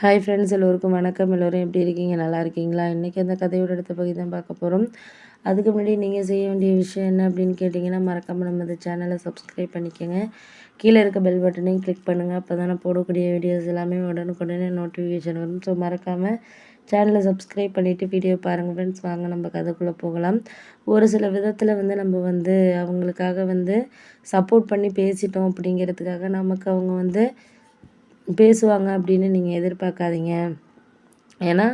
Hi friends எல்லோருக்கும் வணக்கம். எல்லோரும் எப்படி இருக்கீங்க? நல்லா இருக்கீங்களா? இன்றைக்கி அந்த கதையோட அடுத்த பகுதி தான் பார்க்க போகிறோம் அதுக்கு முன்னாடி நீங்கள் செய்ய வேண்டிய விஷயம் என்ன அப்படின்னு கேட்டிங்கன்னா மறக்காமல் நம்ம இந்த சேனலை சப்ஸ்கிரைப் பண்ணிக்கோங்க. கீழே இருக்க பெல் பட்டனையும் கிளிக் பண்ணுங்கள் அப்போ தான் போடக்கூடிய வீடியோஸ் எல்லாமே உடனுக்குடனே நோட்டிஃபிகேஷன் வரும். ஸோ மறக்காமல் சேனலை சப்ஸ்கிரைப் பண்ணிவிட்டு வீடியோ பாருங்கள் ஃப்ரெண்ட்ஸ் வாங்க நம்ம கதைக்குள்ளே போகலாம். ஒரு சில விதத்தில் வந்து நம்ம வந்து அவங்களுக்காக வந்து சப்போர்ட் பண்ணி பேசிட்டோம் அப்படிங்கிறதுக்காக நமக்கு அவங்க வந்து பேசுவாங்க அப்படின்னு நீங்கள் எதிர்பார்க்காதீங்க. ஏன்னா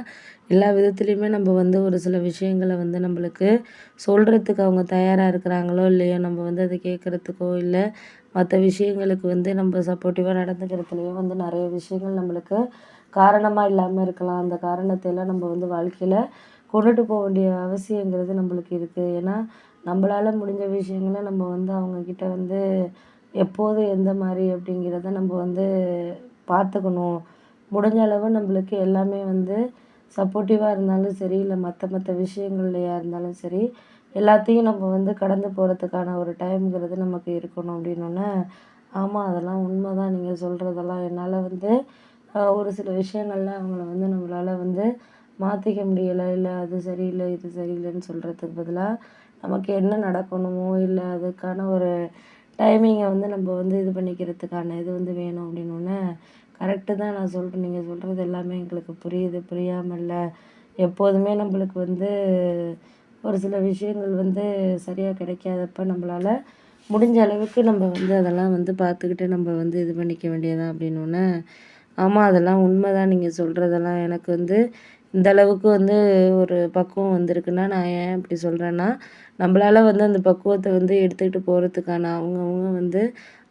எல்லா விதத்துலேயுமே நம்ம வந்து ஒரு சில விஷயங்களை வந்து நம்மளுக்கு சொல்கிறதுக்கு அவங்க தயாராக இருக்கிறாங்களோ இல்லையோ நம்ம வந்து அதை கேட்குறதுக்கோ இல்லை மற்ற விஷயங்களுக்கு வந்து நம்ம சப்போர்ட்டிவாக நடந்துக்கிறதுலையோ வந்து நிறைய விஷயங்கள் நம்மளுக்கு காரணமாக இல்லாமல் இருக்கலாம். அந்த காரணத்தையெல்லாம் நம்ம வந்து வாழ்க்கையில் கொண்டுட்டு போக வேண்டிய அவசியங்கிறது நம்மளுக்கு இருக்குது ஏன்னா நம்மளால் முடிஞ்ச விஷயங்களை நம்ம வந்து அவங்கக்கிட்ட வந்து எப்போது எந்த மாதிரி அப்படிங்கிறத நம்ம வந்து பார்த்துக்கணும். முடிஞ்ச அளவு நம்மளுக்கு எல்லாமே வந்து சப்போர்ட்டிவாக இருந்தாலும் சரி இல்லை மற்ற மற்ற விஷயங்கள்லையா இருந்தாலும் சரி எல்லாத்தையும் நம்ம வந்து கடந்து போகிறதுக்கான ஒரு டைம்ங்கிறது நமக்கு இருக்கணும் அப்படின்னோடனே ஆமாம் அதெல்லாம் உண்மை தான் நீங்கள் சொல்கிறதெல்லாம் என்னால் வந்து ஒரு சில விஷயங்களில் அவங்கள வந்து நம்மளால் வந்து மாற்றிக்க முடியலை இல்லை அது சரியில்லை இது சரியில்லைன்னு சொல்கிறதுக்கு பதிலாக நமக்கு என்ன நடக்கணுமோ இல்லை அதுக்கான ஒரு டைமிங்கை வந்து நம்ம வந்து இது பண்ணிக்கிறதுக்கான இது வந்து வேணும் அப்படின்னோடனே கரெக்டு தான் நான் சொல்கிறேன் நீங்கள் சொல்கிறது எல்லாமே எங்களுக்கு புரியுது. புரியாமல் இல்லை எப்போதுமே நம்மளுக்கு வந்து ஒரு சில விஷயங்கள் வந்து சரியாக கிடைக்காதப்ப நம்மளால் முடிஞ்ச அளவுக்கு நம்ம வந்து அதெல்லாம் வந்து பார்த்துக்கிட்டு நம்ம வந்து இது பண்ணிக்க வேண்டியதான் அப்படின்னோடனே ஆமாம் அதெல்லாம் உண்மை தான் நீங்கள் சொல்கிறதெல்லாம் எனக்கு வந்து இந்த அளவுக்கு வந்து ஒரு பக்குவம் வந்திருக்குன்னா நான் ஏன் இப்படி சொல்கிறேன்னா நம்மளால் வந்து அந்த பக்குவத்தை வந்து எடுத்துக்கிட்டு போகிறதுக்கான அவங்கவுங்க வந்து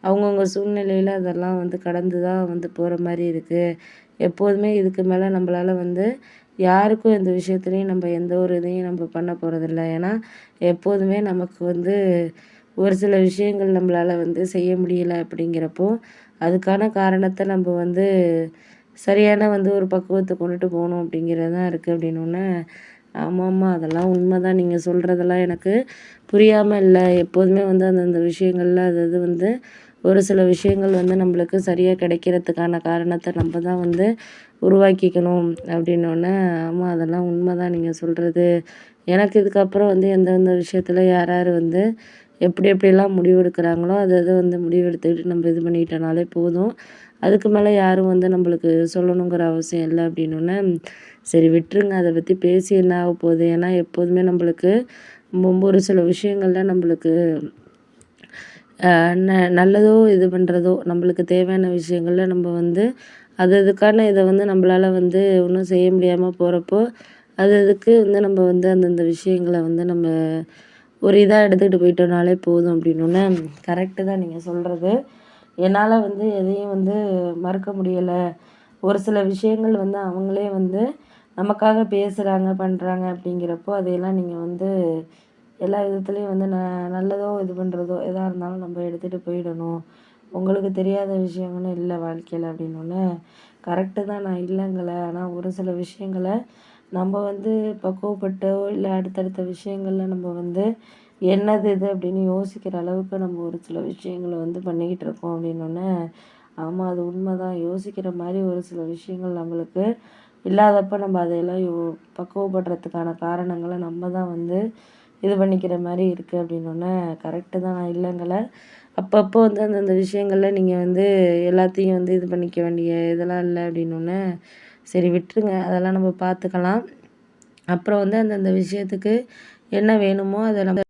அவங்கவுங்க சூழ்நிலையில் அதெல்லாம் வந்து கடந்து தான் வந்து போகிற மாதிரி இருக்குது எப்போதுமே இதுக்கு மேலே நம்மளால் வந்து யாருக்கும் எந்த விஷயத்துலையும் நம்ம எந்த ஒரு இதையும் நம்ம பண்ண போகிறதில்ல ஏன்னா எப்போதுமே நமக்கு வந்து ஒரு சில விஷயங்கள் நம்மளால் வந்து செய்ய முடியலை அப்படிங்கிறப்போ அதுக்கான காரணத்தை நம்ம வந்து சரியான வந்து ஒரு பக்குவத்தை கொண்டுட்டு போகணும் அப்படிங்கிறது தான் இருக்குது அப்படின்னோடனே ஆமாம்மா அதெல்லாம் உண்மை தான் நீங்கள் சொல்கிறதெல்லாம் எனக்கு புரியாமல் இல்லை. எப்போதுமே வந்து அந்தந்த விஷயங்களில் அது இது வந்து ஒரு சில விஷயங்கள் வந்து நம்மளுக்கு சரியாக கிடைக்கிறதுக்கான காரணத்தை நம்ம தான் வந்து உருவாக்கிக்கணும் அப்படின்னோடனே ஆமாம் அதெல்லாம் உண்மை தான் நீங்கள் சொல்கிறது எனக்கு இதுக்கப்புறம் வந்து எந்தெந்த விஷயத்தில் யார் யார் வந்து எப்படி எப்படிலாம் முடிவு எடுக்கிறாங்களோ அதை அதை வந்து முடிவு எடுத்துக்கிட்டு நம்ம இது பண்ணிக்கிட்டனாலே போதும். அதுக்கு மேலே யாரும் வந்து நம்மளுக்கு சொல்லணுங்கிற அவசியம் இல்லை அப்படின்னோடனே சரி விட்டுருங்க அதை பற்றி பேசி என்ன ஆக போகுது? ஏன்னா எப்போதுமே நம்மளுக்கு ஒரு சில விஷயங்களில் நம்மளுக்கு ந நல்லதோ இது பண்ணுறதோ நம்மளுக்கு தேவையான விஷயங்களில் நம்ம வந்து அது அதுக்கான இதை வந்து நம்மளால் வந்து ஒன்றும் செய்ய முடியாமல் போகிறப்போ அது அதுக்கு வந்து நம்ம வந்து அந்தந்த விஷயங்களை வந்து நம்ம ஒரு இதாக எடுத்துக்கிட்டு போயிட்டோம்னாலே போதும் அப்படின்னோடனே கரெக்டு தான் நீங்கள் சொல்கிறது என்னால் வந்து எதையும் வந்து மறுக்க முடியலை. ஒரு சில விஷயங்கள் வந்து அவங்களே வந்து நமக்காக பேசுகிறாங்க பண்ணுறாங்க அப்படிங்கிறப்போ அதையெல்லாம் நீங்கள் வந்து எல்லா விதத்துலேயும் வந்து ந நல்லதோ இது பண்ணுறதோ எதாக இருந்தாலும் நம்ம எடுத்துகிட்டு போயிடணும். உங்களுக்கு தெரியாத விஷயங்களும் இல்லை வாழ்க்கையில் அப்படின்னோடனே கரெக்டு தான் நான் இல்லைங்கலை ஆனால் ஒரு சில விஷயங்களை நம்ம வந்து பக்குவப்பட்டோ இல்லை அடுத்தடுத்த விஷயங்களில் நம்ம வந்து என்னது இது அப்படின்னு யோசிக்கிற அளவுக்கு நம்ம ஒரு சில விஷயங்களை வந்து பண்ணிக்கிட்டு இருக்கோம் அப்படின்னோடனே ஆமாம் அது உண்மை தான் யோசிக்கிற மாதிரி ஒரு சில விஷயங்கள் நம்மளுக்கு இல்லாதப்போ நம்ம அதையெல்லாம் யோ பக்குவப்படுறதுக்கான காரணங்களை நம்ம தான் வந்து இது பண்ணிக்கிற மாதிரி இருக்குது அப்படின்னோடனே கரெக்டு தான். நான் இல்லைங்கல. அப்பப்போ வந்து அந்தந்த விஷயங்களில் நீங்கள் வந்து எல்லாத்தையும் வந்து இது பண்ணிக்க வேண்டிய இதெல்லாம் இல்லை அப்படின்னோடனே சரி விட்டுருங்க. அதெல்லாம் நம்ம பார்த்துக்கலாம். அப்புறம் வந்து அந்தந்த விஷயத்துக்கு என்ன வேணுமோ அதை நம்ம